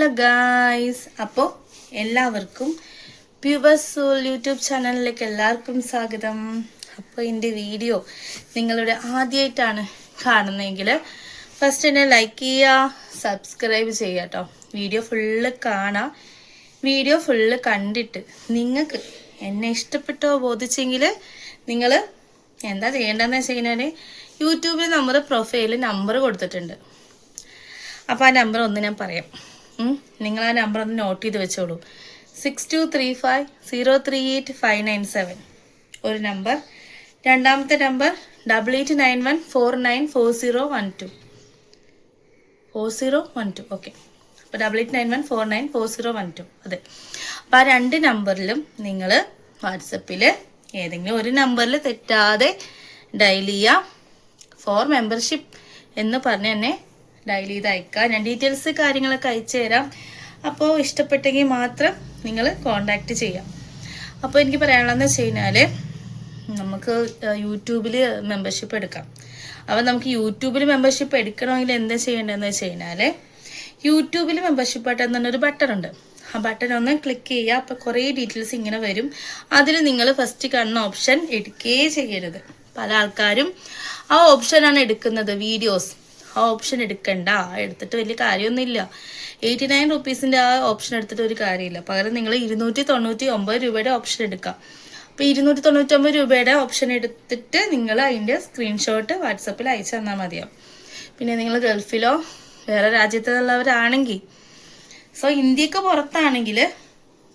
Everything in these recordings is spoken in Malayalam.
ഹലോ ഗായ്സ് അപ്പോൾ എല്ലാവർക്കും പ്യുവസ് യൂട്യൂബ് ചാനലിലേക്ക് എല്ലാവർക്കും സ്വാഗതം. അപ്പോൾ എന്റെ വീഡിയോ നിങ്ങളുടെ ആദ്യമായിട്ടാണ് കാണുന്നതെങ്കിൽ ഫസ്റ്റ് എന്നെ ലൈക്ക് ചെയ്യുക സബ്സ്ക്രൈബ് ചെയ്യുക കേട്ടോ വീഡിയോ ഫുള്ള് കാണാം. വീഡിയോ ഫുള്ള് കണ്ടിട്ട് നിങ്ങൾക്ക് എന്നെ ഇഷ്ടപ്പെട്ടോ ബോധിച്ചെങ്കിൽ നിങ്ങൾ എന്താ ചെയ്യേണ്ടതെന്ന് വെച്ച് കഴിഞ്ഞാൽ യൂട്യൂബിൽ നമ്മുടെ പ്രൊഫൈലിൽ നമ്പർ കൊടുത്തിട്ടുണ്ട്. അപ്പോൾ ആ നമ്പർ ഒന്ന് ഞാൻ പറയാം. നിങ്ങൾ ആ നമ്പർ ഒന്ന് നോട്ട് ചെയ്ത് വെച്ചോളൂ. Six two three five zero three eight five nine seven ഒരു നമ്പർ രണ്ടാമത്തെ number double eight nine one four nine four zero one two four zero one two okay അപ്പോൾ double eight nine one four nine four zero one two അതെ. അപ്പോൾ ആ രണ്ട് നമ്പറിലും നിങ്ങൾ വാട്സപ്പിൽ ഏതെങ്കിലും ഒരു നമ്പറിൽ തെറ്റാതെ ഡയൽ ചെയ്യുക ഫോർ മെമ്പർഷിപ്പ് എന്ന് പറഞ്ഞ് തന്നെ ഡയൽ ചെയ്ത് അയക്കുക ഞാൻ ഡീറ്റെയിൽസ് കാര്യങ്ങളൊക്കെ അയച്ചു തരാം. അപ്പോൾ ഇഷ്ടപ്പെട്ടെങ്കിൽ മാത്രം നിങ്ങൾ കോണ്ടാക്ട് ചെയ്യാം. അപ്പോൾ എനിക്ക് പറയാനുള്ളതെന്ന് വെച്ച് കഴിഞ്ഞാൽ നമുക്ക് യൂട്യൂബിൽ മെമ്പർഷിപ്പ് എടുക്കാം. അപ്പോൾ നമുക്ക് യൂട്യൂബിൽ മെമ്പർഷിപ്പ് എടുക്കണമെങ്കിൽ എന്താ ചെയ്യേണ്ടതെന്ന് വെച്ച് കഴിഞ്ഞാൽ യൂട്യൂബിൽ മെമ്പർഷിപ്പ് ബട്ടൺ എന്നൊരു ബട്ടൺ ഉണ്ട്. ആ ബട്ടൺ ഒന്ന് ക്ലിക്ക് ചെയ്യുക. അപ്പോൾ കുറേ ഡീറ്റെയിൽസ് ഇങ്ങനെ വരും. അതിൽ നിങ്ങൾ ഫസ്റ്റ് കാണുന്ന ഓപ്ഷൻ എടുക്കുകയേ ചെയ്യരുത്. പല ആൾക്കാരും ആ ഓപ്ഷനാണ് എടുക്കുന്നത് വീഡിയോസ് ആ ഓപ്ഷൻ എടുക്കണ്ട. എടുത്തിട്ട് വലിയ കാര്യമൊന്നുമില്ല. എയ്റ്റി നയൻ റുപ്പീസിന്റെ ആ ഓപ്ഷൻ എടുത്തിട്ട് ഒരു കാര്യമില്ല. പകരം നിങ്ങൾ ഇരുന്നൂറ്റി തൊണ്ണൂറ്റി ഒമ്പത് രൂപയുടെ ഓപ്ഷൻ എടുക്കാം. അപ്പോൾ ഇരുന്നൂറ്റി തൊണ്ണൂറ്റൊമ്പത് രൂപയുടെ ഓപ്ഷൻ എടുത്തിട്ട് നിങ്ങൾ അതിന്റെ സ്ക്രീൻഷോട്ട് വാട്സപ്പിൽ അയച്ചു തന്നാൽ മതിയാവും. പിന്നെ നിങ്ങൾ ഗൾഫിലോ വേറെ രാജ്യത്തുള്ളവരാണെങ്കിൽ സോ ഇന്ത്യയ്ക്ക് പുറത്താണെങ്കിൽ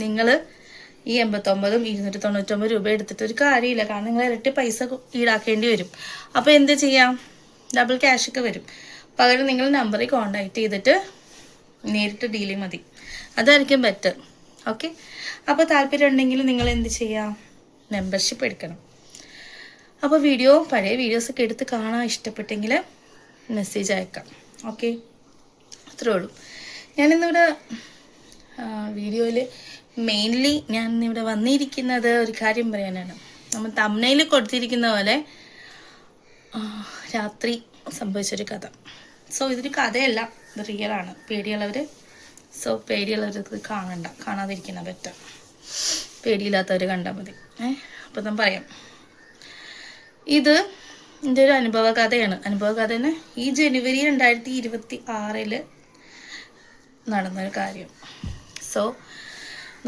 നിങ്ങൾ ഈ എൺപത്തൊമ്പതും ഇരുന്നൂറ്റി തൊണ്ണൂറ്റൊമ്പത് രൂപ എടുത്തിട്ട് ഒരു കാര്യമില്ല. കാരണം നിങ്ങൾ ഇരട്ടി പൈസ ഈടാക്കേണ്ടി വരും. അപ്പോൾ എന്ത് ചെയ്യാം? ഡബിൾ ക്യാഷ് ഒക്കെ വരും. പകരം നിങ്ങൾ നമ്പറിൽ കോണ്ടാക്ട് ചെയ്തിട്ട് നേരിട്ട് ഡീൽ മതി. അതായിരിക്കും ബെറ്റർ ഓക്കെ അപ്പോൾ താല്പര്യം ഉണ്ടെങ്കിൽ നിങ്ങൾ എന്ത് ചെയ്യാം? മെമ്പർഷിപ്പ് എടുക്കണം. അപ്പോൾ വീഡിയോ പഴയ വീഡിയോസൊക്കെ എടുത്ത് കാണാൻ ഇഷ്ടപ്പെട്ടെങ്കിൽ മെസ്സേജ് അയക്കാം. ഓക്കെ അത്രേ ഉള്ളൂ. ഞാനിന്നിവിടെ വീഡിയോയിൽ മെയിൻലി ഞാൻ ഇവിടെ വന്നിരിക്കുന്നത് ഒരു കാര്യം പറയാനാണ്. നമ്മൾ തമ്മനയിൽ കൊടുത്തിരിക്കുന്ന പോലെ രാത്രി സംഭവിച്ചൊരു കഥ. സോ ഇതൊരു കഥയല്ല. ഇത് ആണ്. പേടിയുള്ളവർ സോ പേടിയുള്ളവർ ഇത് കാണണ്ട. കാണാതിരിക്കുന്ന പറ്റ. പേടിയില്ലാത്തവർ കണ്ടാൽ മതി. ഏഹ് അപ്പം ഞാൻ പറയാം. ഇത് എന്റെ ഒരു അനുഭവ കഥയാണ്. അനുഭവ കഥ തന്നെ ഈ ജനുവരി രണ്ടായിരത്തി ഇരുപത്തി ആറിൽ നടന്നൊരു കാര്യം. സോ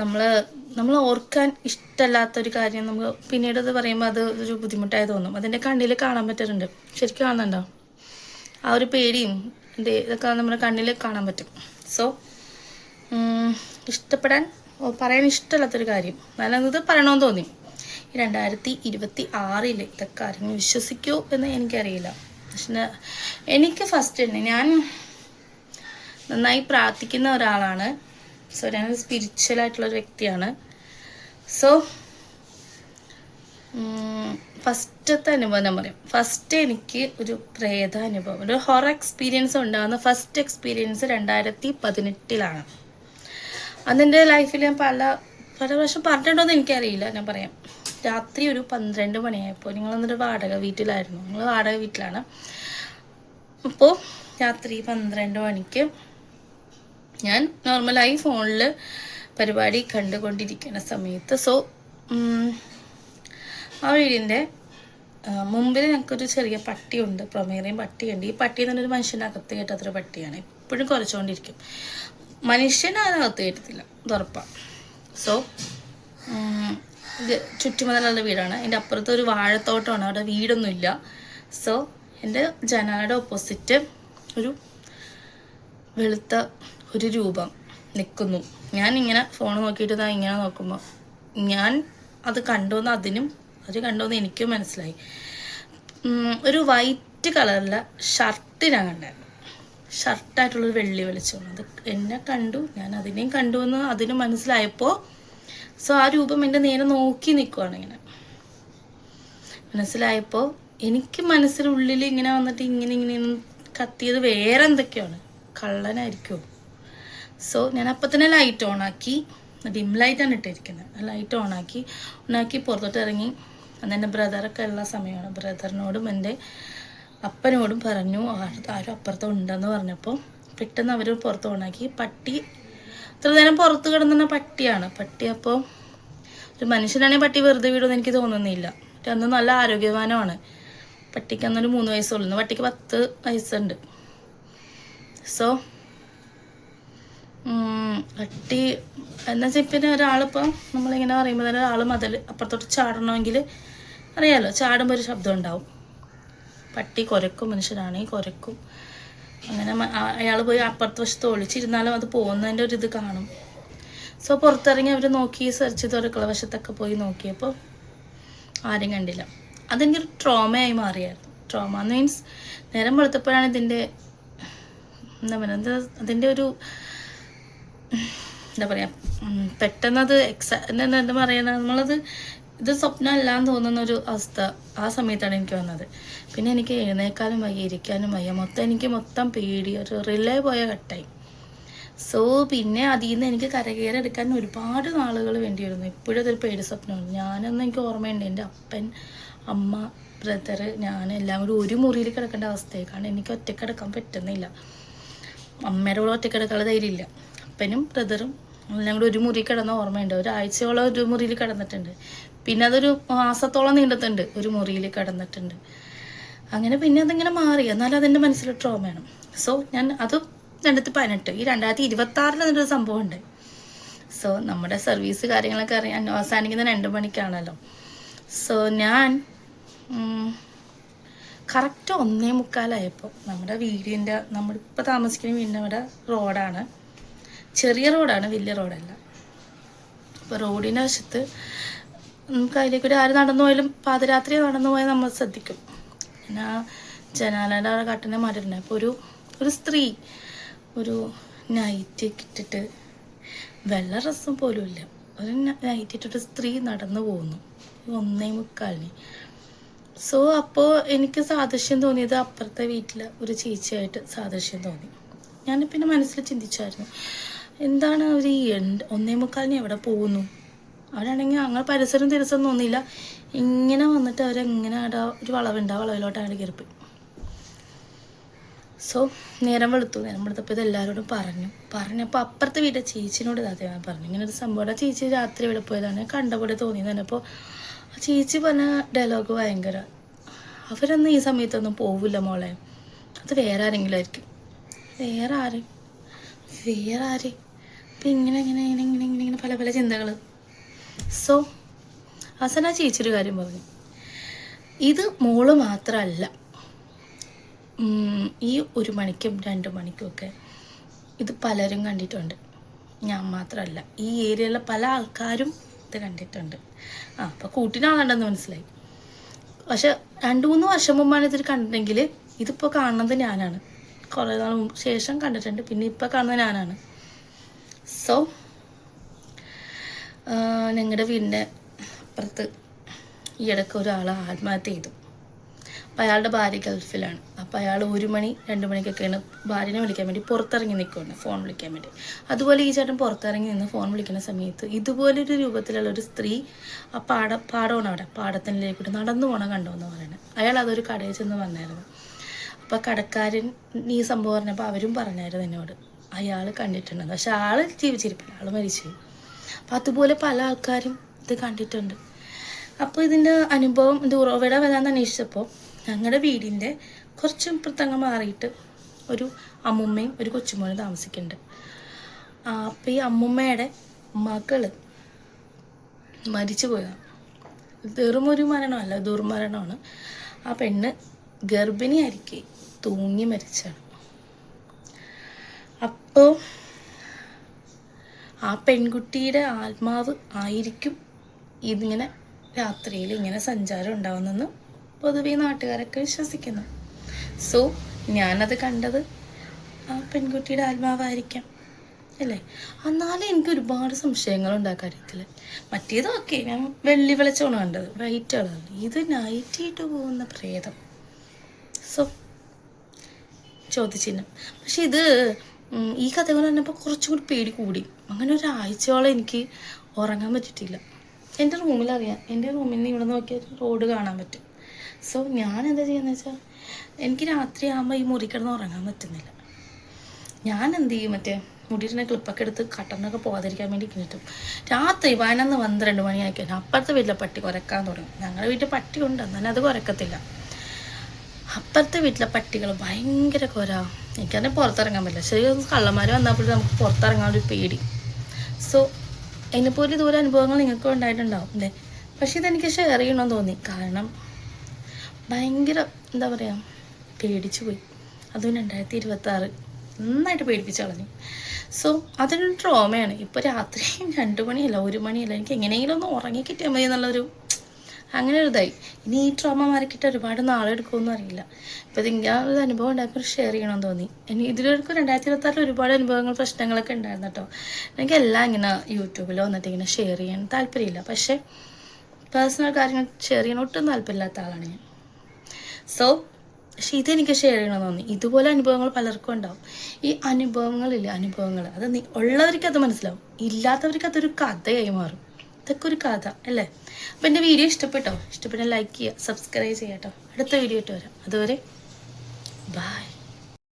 നമ്മൾ നമ്മൾ ഓർക്കാൻ ഇഷ്ടമല്ലാത്തൊരു കാര്യം നമുക്ക് പിന്നീട് അത് പറയുമ്പോൾ അത് ഒരു ബുദ്ധിമുട്ടായി തോന്നും. അതിന്റെ കണ്ണിൽ കാണാൻ പറ്റാറുണ്ട് ശരിക്കും കാണുന്നുണ്ടോ ആ ഒരു പേടിയും ഇത് ഇതൊക്കെ നമ്മുടെ കണ്ണിൽ കാണാൻ പറ്റും. സോ ഇഷ്ടപ്പെടാൻ പറയാൻ ഇഷ്ടമല്ലാത്തൊരു കാര്യം. നല്ലത് പറയണമെന്ന് തോന്നി. രണ്ടായിരത്തി ഇരുപത്തി ആറിൽ ഇതൊക്കെ ആരെങ്കിലും വിശ്വസിക്കൂ എന്ന് എനിക്കറിയില്ല. പക്ഷേ എനിക്ക് ഫസ്റ്റ് തന്നെ ഞാൻ നന്നായി പ്രാർത്ഥിക്കുന്ന ഒരാളാണ്. സോ ഞാൻ സ്പിരിച്വൽ ആയിട്ടുള്ള ഒരു വ്യക്തിയാണ്. സോ ഫസ്റ്റത്തെ അനുഭവം ഞാൻ പറയും. ഫസ്റ്റ് എനിക്ക് ഒരു പ്രേത അനുഭവം ഒരു ഹൊറർ എക്സ്പീരിയൻസ് ഉണ്ടാകുന്ന ഫസ്റ്റ് എക്സ്പീരിയൻസ് രണ്ടായിരത്തി പതിനെട്ടിലാണ് അതെന്റെ ലൈഫിൽ ഞാൻ പല പല പ്രാവശ്യം പറഞ്ഞിട്ടുണ്ടോയെന്ന് എനിക്കറിയില്ല ഞാൻ പറയാം. രാത്രി ഒരു പന്ത്രണ്ട് മണിയായപ്പോൾ നിങ്ങൾ എന്നിട്ട് വാടക വീട്ടിലായിരുന്നു. നിങ്ങൾ വാടക വീട്ടിലാണ്. അപ്പോൾ രാത്രി പന്ത്രണ്ട് മണിക്ക് ഞാൻ നോർമലായി ഫോണിൽ പരിപാടി കണ്ടുകൊണ്ടിരിക്കുന്ന സമയത്ത്. സോ ആ വീടിന്റെ മുമ്പിൽ ഞങ്ങൾക്കൊരു ചെറിയ പട്ടിയുണ്ട്. പ്രമേറിയും പട്ടിയുണ്ട്. ഈ പട്ടി തന്നെ ഒരു മനുഷ്യന്റെ അകത്ത് കേട്ടാത്തൊരു പട്ടിയാണ്. എപ്പോഴും കുറച്ചുകൊണ്ടിരിക്കും മനുഷ്യൻ അതിനകത്ത് കയറ്റത്തില്ല. ഇത് ഉറപ്പാണ് സോ ഇത് ചുറ്റുമതലുള്ള വീടാണ്. എന്റെ അപ്പുറത്ത് ഒരു വാഴത്തോട്ടമാണ്. അവിടെ വീടൊന്നുമില്ല. സോ എന്റെ ജനാലയുടെ ഓപ്പോസിറ്റ് ഒരു വെളുത്ത ഒരു രൂപം നിൽക്കുന്നു ഞാൻ ഇങ്ങനെ ഫോൺ നോക്കിയിട്ട് ഞാൻ ഇങ്ങനെ നോക്കുമ്പോൾ ഞാൻ അത് കണ്ടുവന്ന് അതിനും അത് കണ്ടുവന്ന് എനിക്കും മനസ്സിലായി. ഒരു വൈറ്റ് കളറിലെ ഷർട്ട് ഞാൻ കണ്ടായിരുന്നു. ഷർട്ടായിട്ടുള്ളൊരു വെള്ളി വെളിച്ചം അത് എന്നെ കണ്ടു ഞാൻ അതിനെയും കണ്ടു എന്ന് അതിന് മനസ്സിലായപ്പോൾ സോ ആ രൂപം എന്റെ നേരെ നോക്കി നിൽക്കുവാണ് ഇങ്ങനെ. മനസ്സിലായപ്പോൾ എനിക്ക് മനസ്സിനുള്ളിൽ ഇങ്ങനെ വന്നിട്ട് ഇങ്ങനെ ഇങ്ങനെ കത്തിയത് വേറെ എന്തൊക്കെയാണ്? കള്ളനായിരിക്കും? സോ ഞാൻ അപ്പം തന്നെ ലൈറ്റ് ഓണാക്കി ഡിം ലൈറ്റാണ് ഇട്ടിരിക്കുന്നത്. ലൈറ്റ് ഓണാക്കി ഓണാക്കി പുറത്തോട്ട് ഇറങ്ങി. അന്ന് എന്റെ ബ്രദറൊക്കെ ഉള്ള സമയമാണ്. ബ്രദറിനോടും എന്റെ അപ്പനോടും പറഞ്ഞു ആരും അപ്പുറത്ത് ഉണ്ടെന്ന് പറഞ്ഞപ്പോൾ പെട്ടെന്ന് അവർ പുറത്ത് ഓണാക്കി പട്ടി ഇത്ര നേരം പുറത്ത് കിടന്നുന്ന പട്ടിയാണ്. പട്ടി അപ്പോൾ ഒരു മനുഷ്യനാണെങ്കിൽ പട്ടി വെറുതെ വീടും എനിക്ക് തോന്നുന്നില്ല. അന്ന് നല്ല ആരോഗ്യവാനമാണ് പട്ടിക്ക് അന്നൊരു മൂന്ന് വയസ്സുള്ളൂ പട്ടിക്ക് പത്ത് വയസ്സുണ്ട്. സോ പട്ടി എന്നാ വെച്ചാൽ പിന്നെ ഒരാളിപ്പോൾ നമ്മളിങ്ങനെ പറയുമ്പോൾ തന്നെ ഒരാൾ മതിൽ അപ്പുറത്തോട്ട് ചാടണമെങ്കിൽ അറിയാലോ ചാടുമ്പോൾ ഒരു ശബ്ദം ഉണ്ടാവും. പട്ടി കുരക്കും മനുഷ്യനാണെങ്കിൽ കുരക്കും. അങ്ങനെ അയാൾ പോയി അപ്പുറത്ത് വശത്ത് ഒളിച്ചിരുന്നാലും അത് പോകുന്നതിന്റെ ഒരു ഇത് കാണും. സോ പുറത്തിറങ്ങി അവർ നോക്കി സെർച്ച് ചെയ്ത് അടുക്കള വശത്തൊക്കെ പോയി നോക്കിയപ്പോൾ ആരും കണ്ടില്ല. അതെനിക്കൊരു ട്രോമയായി മാറിയായിരുന്നു. ട്രോമ മീൻസ് നേരം വെളുത്തപ്പോഴാണ് ഇതിന്റെ എന്താ പറയുക അതിന്റെ ഒരു എന്താ പറയുക പെട്ടെന്നത് എക്സാ എന്താ പറയുക നമ്മളത് ഇത് സ്വപ്നമല്ല എന്ന് തോന്നുന്ന ഒരു അവസ്ഥ ആ സമയത്താണ് എനിക്ക് വന്നത്. പിന്നെ എനിക്ക് എഴുന്നേക്കാനും വയ്യ ഇരിക്കാനും വയ്യ മൊത്തം എനിക്ക് മൊത്തം പേടി ഒരു റിലേ പോയ ഘട്ടായി സോ പിന്നെ അതിൽ നിന്ന് എനിക്ക് കരകയറെടുക്കാൻ ഒരുപാട് നാളുകൾ വേണ്ടി വരുന്നു ഇപ്പോഴും അതൊരു പേടി സ്വപ്നമാണ്. ഞാനൊന്നും എനിക്ക് ഓർമ്മയുണ്ട് എന്റെ അപ്പൻ അമ്മ ബ്രദർ ഞാൻ എല്ലാം കൂടി ഒരു മുറിയിൽ കിടക്കേണ്ട അവസ്ഥയായി കാരണം എനിക്ക് ഒറ്റക്കിടക്കാൻ കിടക്കാൻ പറ്റുന്നില്ല. അമ്മയുടെ കൂടെ ഒറ്റക്കിടക്കാനുള്ള ധൈര്യമില്ല. അപ്പനും ബ്രദറും ഞങ്ങൾ ഒരു മുറി കിടന്ന ഓർമ്മയുണ്ട്. ഒരാഴ്ചയോളം ഒരു മുറിയിൽ കിടന്നിട്ടുണ്ട്. പിന്നെ അതൊരു മാസത്തോളം നീണ്ടത്തുണ്ട് ഒരു മുറിയിൽ കിടന്നിട്ടുണ്ട്. അങ്ങനെ പിന്നെ അതിങ്ങനെ മാറി. എന്നാലും അതെന്റെ മനസ്സിൽ ട്രോമയാണ് സോ ഞാൻ അത് രണ്ടായിരത്തി പതിനെട്ട് ഈ രണ്ടായിരത്തി ഇരുപത്തി ആറിൽ അതിന്റെ ഒരു സംഭവം ഉണ്ട് സോ നമ്മുടെ സർവീസ് കാര്യങ്ങളൊക്കെ അറിയാൻ അവസാനിക്കുന്ന രണ്ട് മണിക്കാണല്ലോ. സോ ഞാൻ കറക്റ്റ് ഒന്നേ മുക്കാലായപ്പോൾ നമ്മുടെ വീടിന്റെ നമ്മളിപ്പോൾ താമസിക്കുന്ന വീടിന്റെ അവിടെ റോഡാണ് ചെറിയ റോഡാണ് വലിയ റോഡല്ല. അപ്പോൾ റോഡിന്റെ വശത്ത് നമുക്ക് അതിലേക്കൊരു ആര് നടന്നു പോയാലും പാതിരാത്രി നടന്നു പോയാൽ നമ്മൾ ശ്രദ്ധിക്കും. പിന്നെ ആ ജനാലയുടെ അവിടെ കട്ടിനെ മാറ്റിട്ടുണ്ട് അപ്പോൾ ഒരു ഒരു സ്ത്രീ ഒരു നൈറ്റ് ഇട്ടിട്ട് വെള്ള ഡ്രസ്സും പോലും ഇല്ല. ഒരു നൈറ്റ് ഇട്ടിട്ട് സ്ത്രീ നടന്നു പോകുന്നു ഒന്നേ മുക്കാലിന്. സോ അപ്പോൾ എനിക്ക് സാദൃശ്യം തോന്നിയത് അപ്പുറത്തെ വീട്ടിലെ ഒരു ചേച്ചിയായിട്ട് സാദൃശ്യം തോന്നി. ഞാൻ പിന്നെ മനസ്സിൽ ചിന്തിച്ചായിരുന്നു. എന്താണ് അവർ ഈ ഒന്നേ മുക്കാലിന് എവിടെ പോകുന്നു? അവരാണെങ്കിൽ അങ്ങനെ പരിസരം തിരിച്ചൊന്നും തോന്നിയില്ല. ഇങ്ങനെ വന്നിട്ട് അവരെങ്ങനെ അവിടെ ഒരു വളവുണ്ട് ആ വളവിലോട്ട് കയറിപ്പോയി. സോ നേരം വെളുത്തു. നേരം വെളുത്തപ്പോൾ ഇത് എല്ലാവരോടും പറഞ്ഞു. പറഞ്ഞപ്പോൾ അപ്പുറത്തെ വീട്ടിലെ ചേച്ചിനോട് ഇതാ ഞാൻ പറഞ്ഞു. ഇങ്ങനെ ഒരു സംഭവം ചേച്ചി രാത്രി ഇവിടെ പോയതാണ്. കണ്ടപോലെ തോന്നി. തന്നപ്പോൾ ആ ചേച്ചി പറഞ്ഞ ഡയലോഗ് ഭയങ്കര. അവരൊന്നും ഈ സമയത്തൊന്നും പോവില്ല മോളെ. അത് വേറെ ആരെങ്കിലും ആയിരിക്കും. വേറെ ആര്? വേറെ ആര്? അപ്പം ഇങ്ങനെ ഇങ്ങനെ ഇങ്ങനെ ഇങ്ങനെ ഇങ്ങനെ ഇങ്ങനെ പല പല ചിന്തകൾ സോ ഹസന ചേച്ചിയൊരു കാര്യം പറഞ്ഞു. ഇത് മോൾ മാത്രമല്ല. ഈ ഒരു മണിക്കും രണ്ട് മണിക്കും ഒക്കെ ഇത് പലരും കണ്ടിട്ടുണ്ട്. ഞാൻ മാത്രമല്ല. ഈ ഏരിയയിലെ പല ആൾക്കാരും ഇത് കണ്ടിട്ടുണ്ട്. ആ അപ്പോൾ കൂട്ടിനാളുണ്ടെന്ന് മനസ്സിലായി. പക്ഷെ രണ്ട് മൂന്ന് വർഷം മുമ്പാണ് ഇതിൽ കണ്ടിട്ടുണ്ടെങ്കിൽ ഇതിപ്പോൾ കാണുന്നത് ഞാനാണ്. കുറേ നാൾ ശേഷം കണ്ടിട്ടുണ്ട്. പിന്നെ ഇപ്പോൾ കാണുന്നത് ഞാനാണ്. സോ ഞങ്ങളുടെ വീടിന്റെ അപ്പുറത്ത് ഈ ഇടയ്ക്ക് ഒരാൾ ആത്മഹത്യ ചെയ്തു. അപ്പം അയാളുടെ ഭാര്യ ഗൾഫിലാണ്. അപ്പോൾ അയാൾ ഒരു മണി രണ്ട് മണിക്കൊക്കെയാണ് ഭാര്യനെ വിളിക്കാൻ വേണ്ടി പുറത്തിറങ്ങി നിൽക്കുകയാണ് ഫോൺ വിളിക്കാൻ വേണ്ടി. അതുപോലെ ഈ ചേട്ടൻ പുറത്തിറങ്ങി നിന്ന് ഫോൺ വിളിക്കുന്ന സമയത്ത് ഇതുപോലൊരു രൂപത്തിലുള്ള ഒരു സ്ത്രീ ആ പാട പാടമാണ് അവിടെ പാടത്തിനിലേക്കൂടെ നടന്നു പോകണം കണ്ടോ എന്ന് പറയുന്നത് അയാൾ അതൊരു കടയിൽ ചെന്ന് വന്നായിരുന്നു. അപ്പോൾ കടക്കാരൻ ഈ സംഭവം പറഞ്ഞപ്പോൾ അവരും പറഞ്ഞായിരുന്നു എന്നോട്. അയാൾ കണ്ടിട്ടുണ്ട് പക്ഷെ ആൾ ജീവിച്ചിരിപ്പില്ല. ആൾ മരിച്ചു. അപ്പം അതുപോലെ പല ആൾക്കാരും ഇത് കണ്ടിട്ടുണ്ട്. അപ്പോൾ ഇതിന്റെ അനുഭവം ഇത് ഉറവിടം ഏതാണെന്ന് അന്വേഷിച്ചപ്പോൾ ഞങ്ങളുടെ വീടിന്റെ കുറച്ച് ഇപ്പുറത്തങ്ങ് മാറിയിട്ട് ഒരു അമ്മുമ്മയും ഒരു കൊച്ചുമോനും താമസിക്കുന്നുണ്ട്. അപ്പോൾ ഈ അമ്മുമ്മയുടെ മകൾ മരിച്ചു പോയതാണ് വെറും ഒരു മരണമല്ല ദുർമരണമാണ്. ആ പെണ്ണ് ഗർഭിണിയായിരിക്കെ തൂങ്ങി മരിച്ചാണ് അപ്പോൾ ആ പെൺകുട്ടിയുടെ ആത്മാവ് ആയിരിക്കും ഇതിങ്ങനെ രാത്രിയിൽ ഇങ്ങനെ സഞ്ചാരം ഉണ്ടാവുന്നെന്ന് പൊതുവേ നാട്ടുകാരൊക്കെ വിശ്വസിക്കുന്നു. സോ ഞാനത് കണ്ടത് ആ പെൺകുട്ടിയുടെ ആത്മാവായിരിക്കാം അല്ലേ? എന്നാലും എനിക്ക് ഒരുപാട് സംശയങ്ങളുണ്ട് ആ കാര്യത്തിൽ മറ്റേത് ഓക്കെ ഞാൻ വെള്ളി വെളിച്ചമാണ് കണ്ടത് വൈറ്റ് ആണ് ഇത് നൈറ്റിട്ട് പോകുന്ന പ്രേതം. സോ ചോദ്യചിഹ്നം. പക്ഷെ ഇത് ഈ കഥകൾ പറഞ്ഞപ്പോൾ കുറച്ചും കൂടി പേടി കൂടി. അങ്ങനെ ഒരാഴ്ചയോളം എനിക്ക് ഉറങ്ങാൻ പറ്റിയിട്ടില്ല. എന്റെ റൂമിൽ റൂമിലറിയാം എന്റെ റൂമിൽ നിന്ന് ഇവിടെ നോക്കിയാൽ റോഡ് കാണാൻ പറ്റും. സോ ഞാൻ എന്താ ചെയ്യുന്നത് വെച്ചാൽ എനിക്ക് രാത്രി ആകുമ്പോൾ ഈ മുറി കിടന്ന് ഉറങ്ങാൻ പറ്റുന്നില്ല. ഞാൻ എന്ത് ചെയ്യും? മറ്റേ മുടിയിരുന്ന ക്ലിപ്പൊക്കെ എടുത്ത് കട്ടറിനൊക്കെ പോകാതിരിക്കാൻ വേണ്ടി കിട്ടും രാത്രി പതിനൊന്ന് പന്ത്രണ്ട് മണിയാക്കി അപ്പുറത്തെ വീട്ടിലെ പട്ടി കുരക്കാൻ തുടങ്ങും. ഞങ്ങളുടെ വീട്ടിൽ പട്ടി ഉണ്ട് എന്നാലും അത് കുരക്കത്തില്ല. അപ്പുറത്തെ വീട്ടിലെ പട്ടികൾ ഭയങ്കര കുര. എനിക്കതിനെ പുറത്തിറങ്ങാൻ പറ്റില്ല. ശരി കള്ളന്മാർ വന്നപ്പോൾ നമുക്ക് പുറത്തിറങ്ങാൻ ഒരു പേടി. സോ എന്നെപ്പോലെ ദൂര അനുഭവങ്ങൾ നിങ്ങൾക്കും ഉണ്ടായിട്ടുണ്ടാവും അല്ലേ? പക്ഷെ ഇതെനിക്ക് ഷെയർ ചെയ്യണമെന്ന് തോന്നി. കാരണം ഭയങ്കര എന്താ പറയുക പേടിച്ചു പോയി. അതും രണ്ടായിരത്തി ഇരുപത്തി ആറ് നന്നായിട്ട് പേടിപ്പിച്ച് കളഞ്ഞു. സോ അതൊരു ട്രോമയാണ് ഇപ്പോൾ രാത്രി രണ്ട് മണിയല്ല ഒരു മണിയല്ല. എനിക്ക് എങ്ങനെയെങ്കിലും ഒന്ന് ഉറങ്ങി കിട്ടിയാൽ മതി എന്നുള്ളൊരു അങ്ങനെ ഒരു ഇതായി. ഇനി ഈ ട്രോമ മാറിക്കിട്ട് ഒരുപാട് നാളെടുക്കുമെന്ന് അറിയില്ല. ഇപ്പൊ ഇതിങ്ങനെ ഒരു അനുഭവം ഉണ്ടായപ്പോൾ ഷെയർ ചെയ്യണമെന്ന് തോന്നി. ഇനി ഇതിലൊരു രണ്ടായിരത്തി ഇരുപത്താറിൽ ഒരുപാട് അനുഭവങ്ങൾ പ്രശ്നങ്ങളൊക്കെ ഉണ്ടായിരുന്നു കേട്ടോ എനിക്ക് എല്ലാം ഇങ്ങനെ യൂട്യൂബിൽ വന്നിട്ട് ഇങ്ങനെ ഷെയർ ചെയ്യാൻ താല്പര്യമില്ല. പക്ഷേ പേഴ്സണൽ കാര്യങ്ങൾ ഷെയർ ചെയ്യാൻ ഒട്ടും താല്പര്യമില്ലാത്ത ആളാണ് ഞാൻ. സോ പക്ഷെ ഇതെനിക്ക് ഷെയർ ചെയ്യണമെന്ന് തോന്നി. ഇതുപോലെ അനുഭവങ്ങൾ പലർക്കും ഉണ്ടാവും. ഈ അനുഭവങ്ങളില്ല അനുഭവങ്ങൾ. അത് ഉള്ളവർക്ക് അത് മനസ്സിലാവും. ഇല്ലാത്തവർക്ക് അതൊരു കഥയായി മാറും. ഇതൊക്കെ ഒരു കഥ അല്ലേ? അപ്പം എന്റെ വീഡിയോ ഇഷ്ടപ്പെട്ടോ? ഇഷ്ടപ്പെട്ട ലൈക്ക് ചെയ്യുക സബ്സ്ക്രൈബ് ചെയ്യാം കേട്ടോ. അടുത്ത വീഡിയോ ഇട്ട് വരാം. അതുവരെ ബായ്